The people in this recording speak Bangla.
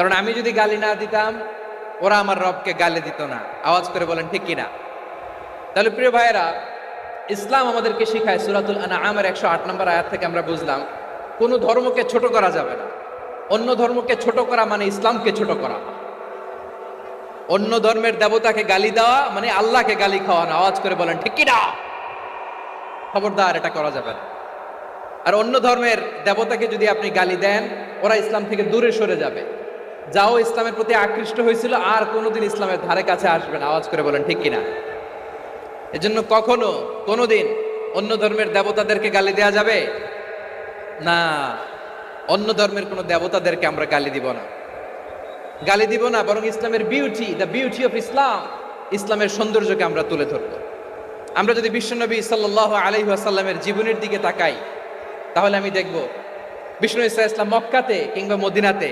কারণ আমি যদি গালি না দিতাম, ওরা আমার রবকে গালি দিত না। আওয়াজ করে বলেন, ঠিক কিনা? তাহলে প্রিয় ভাইয়েরা, ইসলাম আমাদেরকে শিখায় সুরাতুল আনামের একশো আট নম্বর আয়াত থেকে আমরা বুঝলাম, কোনো ধর্মকে ছোট করা যাবে না। অন্য ধর্মকে ছোট করা মানে ইসলামকে ছোট করা। অন্য ধর্মের দেবতাকে গালি দেওয়া মানে আল্লাহকে গালি খাওয়ানো। আওয়াজ করে বলেন, ঠিক কিনা? খবরদার, এটা করা যাবে না। আর অন্য ধর্মের দেবতাকে যদি আপনি গালি দেন, ওরা ইসলাম থেকে দূরে সরে যাবে। যাও, ইসলামের প্রতি আকৃষ্ট হয়েছিল, আর কোনোদিন ইসলামের ধারে কাছে আসবে না। আওয়াজ করে বলেন, ঠিক কিনা? এজন্য কখনো, কোনোদিন অন্য ধর্মের দেবতাদেরকে গালি দেওয়া যাবে? না, অন্য ধর্মের কোনো দেবতাদেরকে আমরা গালি দিব না। গালি দিব না, বরং ইসলামের beauty the beauty of Islam ইসলামের সৌন্দর্যকে আমরা তুলে ধরব। আমরা যদি বিশ্বনবী সাল্লাহ আলহি আসাল্লামের জীবনের দিকে তাকাই, তাহলে আমি দেখব বিষ্ণু ইসা ইসলাম মক্কাতে কিংবা মদিনাতে